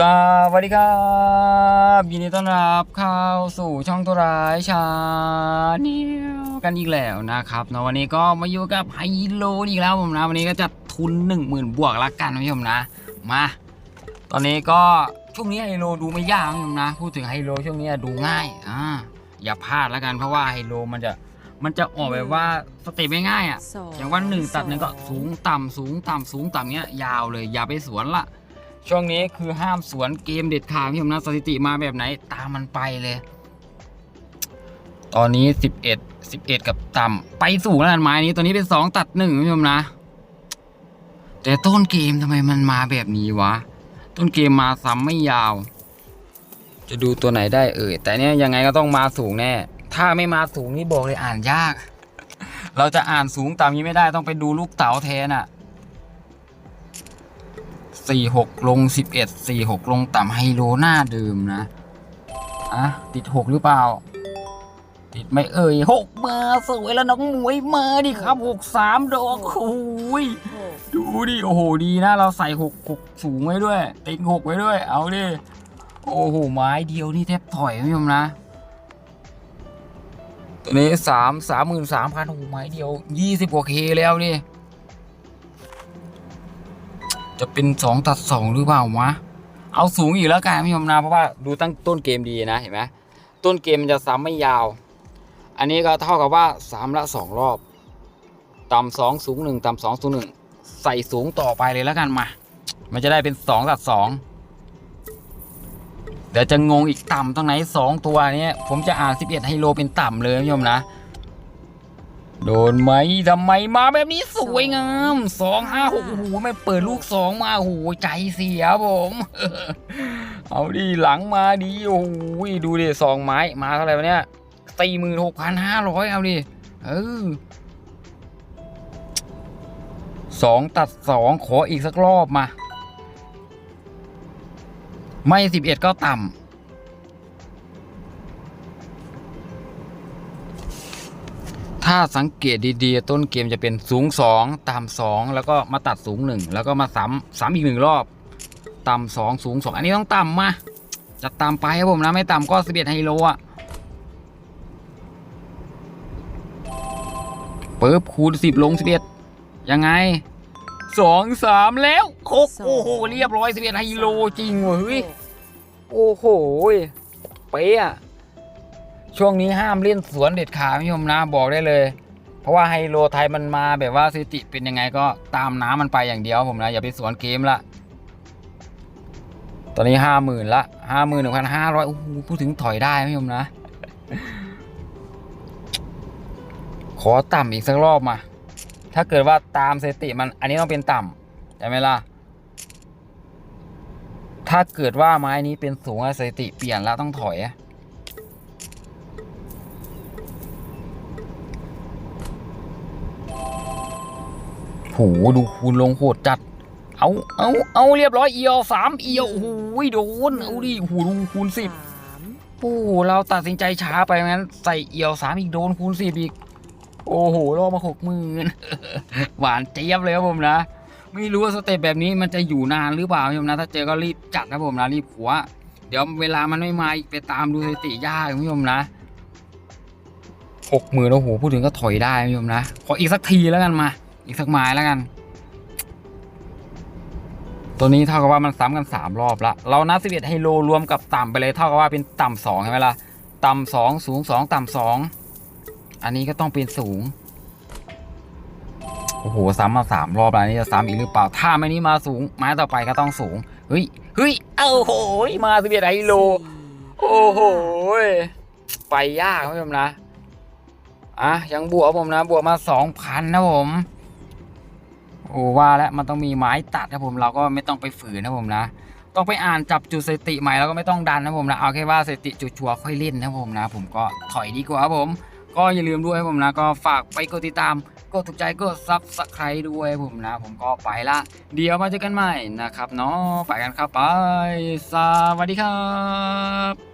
สวัสดีครับ ยินดีต้อนรับเข้าสู่ช่องตัวร้ายชาแนลกันอีกแล้วนะครับเนาะวันนี้ก็มาอยู่กับไฮโลอีกแล้วผมนะวันนี้ก็จะทุน 1 0,000 บวกละกันนะพี่ผมนะ มา ตอนนี้ก็ช่วงนี้ไฮโลดูไม่ยากนะพี่ผมนะพูดถึงไฮโลช่วงนี้ดูง่ายอ่าอย่าพลาดละกันเพราะว่าไฮโลมันจะมันจะออกแบบว่าสเต็ปไม่ง่ายอะอย่างว่าหนึ่งตัดหนึ่งก็สูงต่ำสูงต่ำสูงต่ำเนี้ยยาวเลยอย่าไปสวนละ ช่วงนี้คือห้ามสวนเกมเด็ดขาดพี่ผมนะสถิติมาแบบไหน ตามมันไปเลย ตอนนี้ 11 11 กับต่ำไปสูงแล้วกันไม้นี้ตอนนี้เป็น 2 ตัดหนึ่งพี่ผมนะ แต่ต้นเกมทำไมมันมาแบบนี้วะ ต้นเกมมาซ้ำไม่ยาว จะดูตัวไหนได้เอ่ยแต่เนี้ยยังไงก็ต้องมาสูงแน่ ถ้าไม่มาสูงนี่บอกเลยอ่านยาก เราจะอ่านสูงต่ำนี้ไม่ได้ต้องไปดูลูกเต๋าแทนอะ สี่หกลงสิบเอ็ดสี่หกลงต่ำไฮโลหน้าเดิมนะ อะ ติดหกหรือเปล่า ติดไม่เอ่ยหกมาสวยแล้วน้องหมวยมาดิครับหกสามดอกโอ้ยดูดิ โอ้โห ดีนะ เราใส่หกหกสูงไว้ด้วย ติงหกไว้ด้วย เอาดิ โอ้โห ไม้เดียวนี่แทบถอยไม่ยอมนะตัวนี้สามสามหมื่นสามพันโอ้โหไม้เดียวยี่สิบกว่าเคแล้วดิ จะเป็นสองตัดสองหรือเปล่าวะ เอาสูงอีกแล้วกันพี่ชมนะเพราะว่าดูตั้งต้นเกมดีนะเห็นไหมต้นเกมมันจะซ้ำไม่ยาว อันนี้ก็เท่ากับว่าสามละสองรอบ ต่ำสองสูงหนึ่งต่ำสองสูงหนึ่งใส่สูงต่อไปเลยแล้วกันมา มันจะได้เป็นสองตัดสองเดี๋ยวจะงงอีกต่ำตรงไหนสองตัวเนี้ยผมจะอ่านสิบเอ็ดไฮโลเป็นต่ำเลยพี่ชมนะ โดนไหมทำไมมาแบบนี้สวยงามสองห้าหกโอ้โหไม่เปิดลูกสองมาโอ้โหใจเสียผม เอาดิหลังมาดีโอ้โหดูดิสองไม้มาเท่าไหร่วะเนี่ยสี่หมื่นหกพันห้าร้อยเอาดิเออสองตัดสองขออีกสักรอบมา ไม่สิบเอ็ดก็ต่ำ ถ้าสังเกตดีๆ ต้นเกมจะเป็นสูง 2 ต่ำ2 แล้วก็มาตัดสูง 1 แล้วก็มาซ้ำซ้ำอีกหนึ่งรอบ ต่ำ2 สูง 2 อันนี้ต้องต่ำมา จะต่ำไปครับผมนะ ไม่ต่ำก็11ไฮโลอะเปิบคูณ10ลง11ยังไง2 3แล้วหกโอ้โห เรียบร้อย11ไฮโลจริงเว้ยเฮ้ยโอ้โห เป๊ะอะ ช่วงนี้ห้ามเล่นสวนเด็ดขาดพี่ชมนะบอกได้เลย เพราะว่าไฮโลไทยมันมาแบบว่าสถิติเป็นยังไงก็ตามน้ำมันไปอย่างเดียวผมนะอย่าไปสวนเกมละตอนนี้ห้าหมื่นละห้าหมื่นหนึ่งพันห้าร้อยโอ้โหพูดถึงถอยได้พี่ชมนะ ขอต่ำอีกสักรอบมา ถ้าเกิดว่าตามสถิติมันอันนี้ต้องเป็นต่ำใช่ไหมล่ะถ้าเกิดว่าไม้นี้เป็นสูงสถิติเปลี่ยนแล้วต้องถอย ดูคูณลงโหดจัด เอา เอา เอาเรียบร้อยเอียวสามเอียวโอ้โหโดน เอาดิโอ้โหดูคูณสิบโอ้เราตัดสินใจช้าไปงั้น ใส่เอียวสามอีกโดนคูณสิบอีก โอ้โหรอมาหกหมื่นหวานเจี๊ยบเลยครับผมนะ ไม่รู้ว่าสเต็ปแบบนี้มันจะอยู่นานหรือเปล่าผมนะ ถ้าเจอก็รีบจัดนะผมนะรีบขัว เดี๋ยวเวลามันไม่มาอีกไปตามดูสถิติยากพี่ผมนะหกหมื่นโอ้โหพูดถึงก็ถอยได้พี่ผมนะ ขออีกสักทีแล้วกันมา อีกสักไม้แล้วกัน ตัวนี้เท่ากับว่ามันซ้ำกันสามรอบละเรานับสิบเอ็ดไฮโลรวมกับต่ำไปเลยเท่ากับว่าเป็นต่ำสองใช่ไหมล่ะต่ำสองสูงสองต่ำสองอันนี้ก็ต้องเป็นสูงโอ้โหซ้ำมาสามรอบแล้วนี่จะซ้ำอีกหรือเปล่า ถ้าไม่นี้มาสูงไม้ต่อไปก็ต้องสูงเฮ้ยเฮ้ยเอ้าโหยมาสิบเอ็ดไฮโลโอ้โหไปยากครับผมนะอะยังบวกผมนะ บวกมาสองพันนะผม โอ้ว่าแล้วมันต้องมีไม้ตัดนะผมเราก็ไม่ต้องไปฝืนนะผมนะต้องไปอ่านจับจุดสติใหม่แล้วก็ไม่ต้องดันนะผมนะเอาแค่ว่าสติจุดชัวค่อยเล่นนะผมนะ ผมก็ถอยดีกว่าครับผม ก็อย่าลืมด้วยครับผมนะก็ฝากไปกดติดตามกดถูกใจกดซับสไครต์ด้วยผมนะ ผมก็ไปละ เดี๋ยวมาเจอกันใหม่นะครับเนาะไปกันครับไป สวัสดีครับ